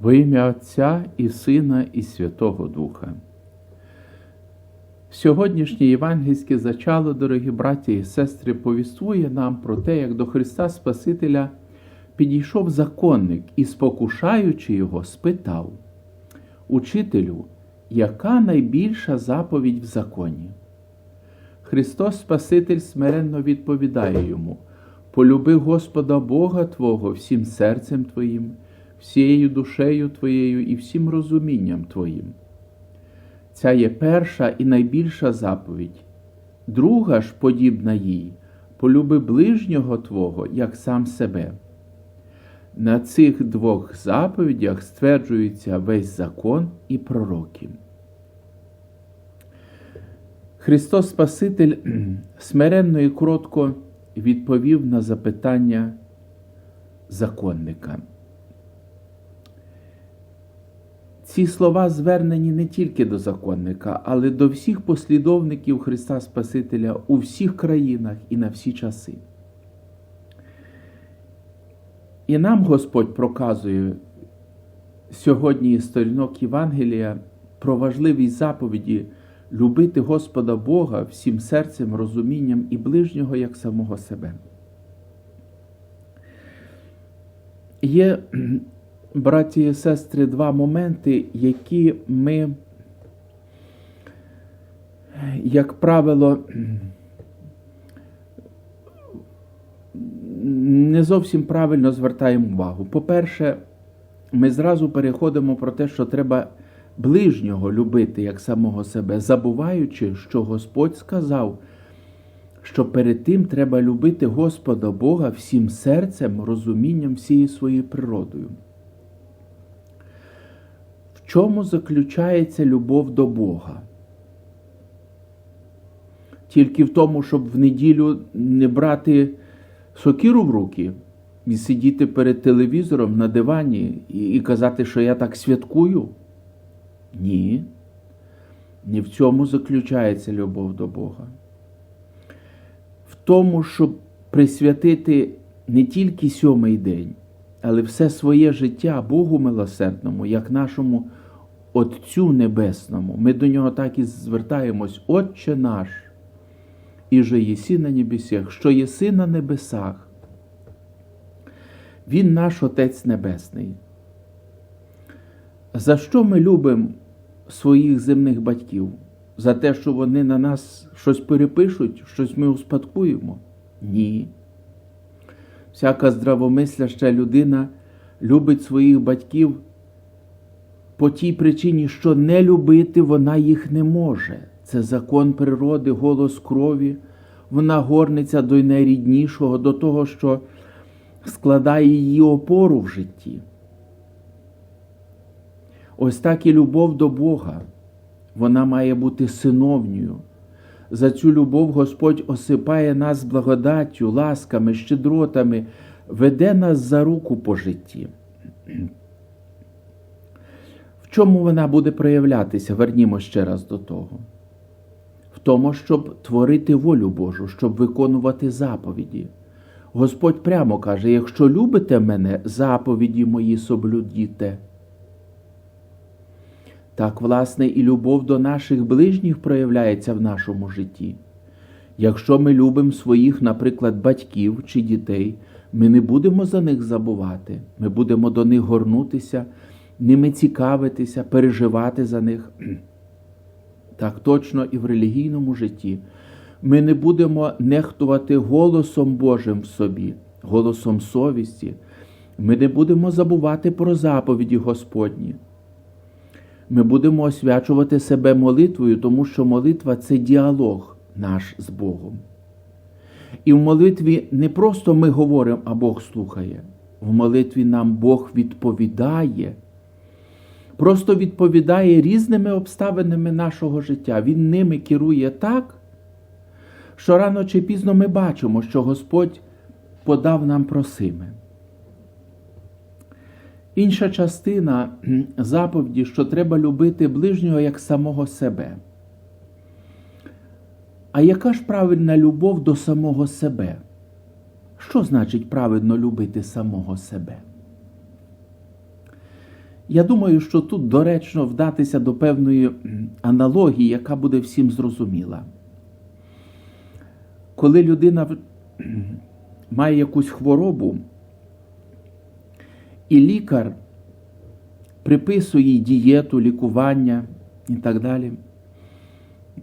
Во ім'я Отця і Сина, і Святого Духа. Сьогоднішнє євангельське зачало, дорогі браті і сестри, повіствує нам про те, як до Христа Спасителя підійшов законник і, спокушаючи його, спитав Учителю, яка найбільша заповідь в законі? Христос Спаситель смиренно відповідає йому: Полюби Господа Бога Твого всім серцем Твоїм, всією душею Твоєю і всім розумінням Твоїм. Ця є перша і найбільша заповідь. Друга ж, подібна їй, полюби ближнього Твого, як сам себе. На цих двох заповідях стверджується весь закон і пророки. Христос Спаситель смиренно і кротко відповів на запитання законника. Ці слова звернені не тільки до законника, але до всіх послідовників Христа Спасителя у всіх країнах і на всі часи. І нам Господь проказує сьогодні сторінок Євангелія про важливість заповіді любити Господа Бога всім серцем, розумінням і ближнього як самого себе. Є, браті і сестри, два моменти, які ми, як правило, не зовсім правильно звертаємо увагу. По-перше, ми зразу переходимо про те, що треба ближнього любити як самого себе, забуваючи, що Господь сказав, що перед тим треба любити Господа Бога всім серцем, розумінням, всією своєю природою. Чому заключається любов до Бога? Тільки в тому, щоб в неділю не брати сокиру в руки і сидіти перед телевізором на дивані і, і казати, що я так святкую. Ні. Не в цьому заключається любов до Бога. В тому, щоб присвятити не тільки сьомий день, але все своє життя Богу милосердному, як нашому Отцю Небесному. Ми до нього так і звертаємось, Отче наш, і же єсі на небесах, що єси на небесах. Він наш Отець Небесний. За що ми любимо своїх земних батьків? За те, що вони на нас щось перепишуть, щось ми успадкуємо? Ні. Всяка здравомисляща людина любить своїх батьків по тій причині, що не любити вона їх не може. Це закон природи, голос крові. Вона горниться до найріднішого, до того, що складає її опору в житті. Ось так і любов до Бога. Вона має бути синовньою. За цю любов Господь осипає нас благодаттю, ласками, щедротами, веде нас за руку по житті. Чому вона буде проявлятися? Вернімо ще раз до того. В тому, щоб творити волю Божу, щоб виконувати заповіді. Господь прямо каже: якщо любите мене, заповіді мої соблюдіте. Так, власне, і любов до наших ближніх проявляється в нашому житті. Якщо ми любимо своїх, наприклад, батьків чи дітей, ми не будемо за них забувати, ми будемо до них горнутися, ними цікавитися, переживати за них. Так точно і в релігійному житті. Ми не будемо нехтувати голосом Божим в собі, голосом совісті. Ми не будемо забувати про заповіді Господні. Ми будемо освячувати себе молитвою, тому що молитва це діалог наш з Богом. І в молитві не просто ми говоримо, а Бог слухає. В молитві нам Бог відповідає. Просто відповідає різними обставинами нашого життя. Він ними керує так, що рано чи пізно ми бачимо, що Господь подав нам просиме. Інша частина заповіді, що треба любити ближнього як самого себе. А яка ж правильна любов до самого себе? Що значить правильно любити самого себе? Я думаю, що тут доречно вдатися до певної аналогії, яка буде всім зрозуміла. Коли людина має якусь хворобу, і лікар приписує їй дієту, лікування і так далі,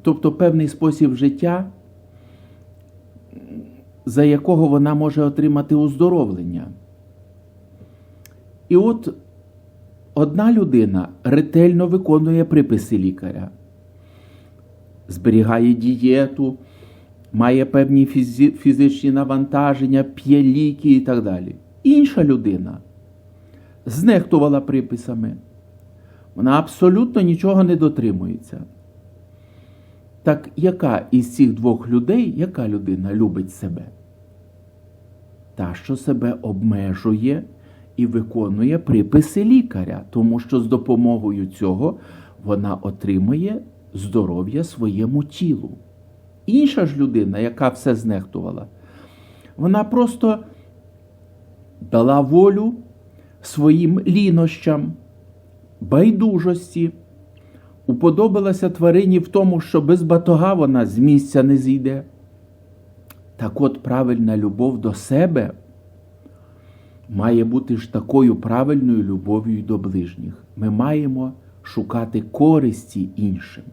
тобто певний спосіб життя, за якого вона може отримати оздоровлення. І от одна людина ретельно виконує приписи лікаря, зберігає дієту, має певні фізі- фізичні навантаження, п'є ліки і так далі. Інша людина знехтувала приписами. Вона абсолютно нічого не дотримується. Так яка із цих двох людей, яка людина любить себе? Та, що себе обмежує і виконує приписи лікаря, тому що з допомогою цього вона отримує здоров'я своєму тілу. Інша ж людина, яка все знехтувала, вона просто дала волю своїм лінощам, байдужості, уподобалася тварині в тому, що без батога вона з місця не зійде. Так от правильна любов до себе має бути ж такою правильною любов'ю до ближніх. Ми маємо шукати користі іншим.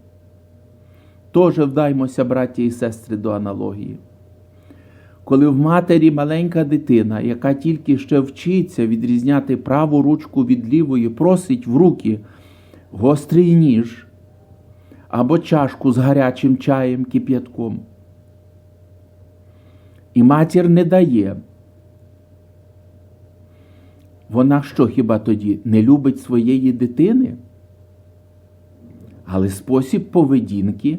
Тоже вдаймося, браті і сестри, до аналогії. Коли в матері маленька дитина, яка тільки ще вчиться відрізняти праву ручку від лівої, просить в руки гострий ніж або чашку з гарячим чаєм кип'ятком, і матір не дає. Вона що хіба тоді не любить своєї дитини? Але спосіб поведінки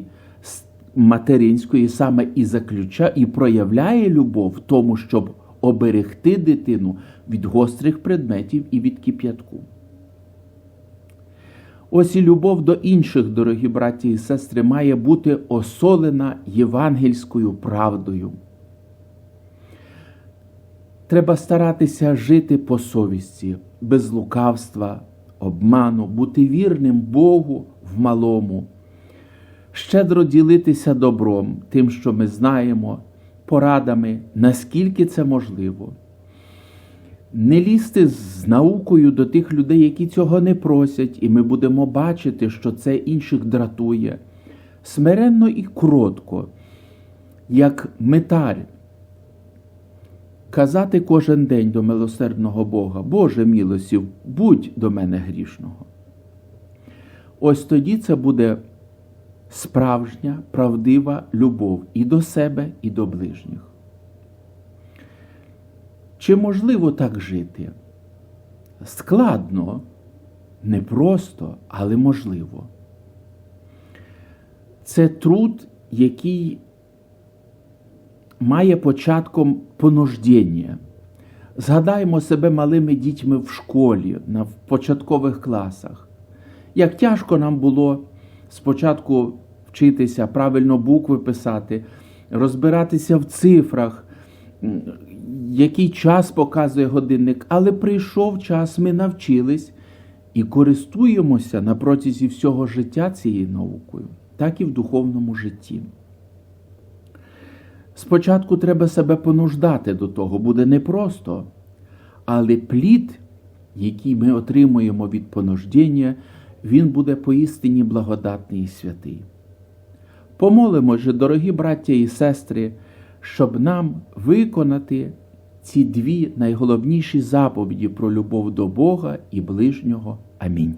материнської саме і заключа, і проявляє любов в тому, щоб оберегти дитину від гострих предметів і від кип'ятку. Ось і любов до інших, дорогі браті і сестри, має бути осолена євангельською правдою. Треба старатися жити по совісті, без лукавства, обману, бути вірним Богу в малому, щедро ділитися добром, тим, що ми знаємо, порадами, наскільки це можливо. Не лізти з наукою до тих людей, які цього не просять, і ми будемо бачити, що це інших дратує. Смиренно і кротко, як метар, казати кожен день до милосердного Бога, Боже милосів, будь до мене грішного. Ось тоді це буде справжня, правдива любов і до себе, і до ближніх. Чи можливо так жити? Складно, непросто, але можливо. Це труд, який має початком понуждення. Згадаємо себе малими дітьми в школі, на початкових класах. Як тяжко нам було спочатку вчитися, правильно букви писати, розбиратися в цифрах, який час показує годинник, але прийшов час, ми навчились і користуємося на протязі всього життя цією наукою, так і в духовному житті. Спочатку треба себе понуждати до того, буде непросто, але плід, який ми отримуємо від понуждення, він буде поістині благодатний і святий. Помолимо же, дорогі браття і сестри, щоб нам виконати ці дві найголовніші заповіді про любов до Бога і ближнього. Амінь.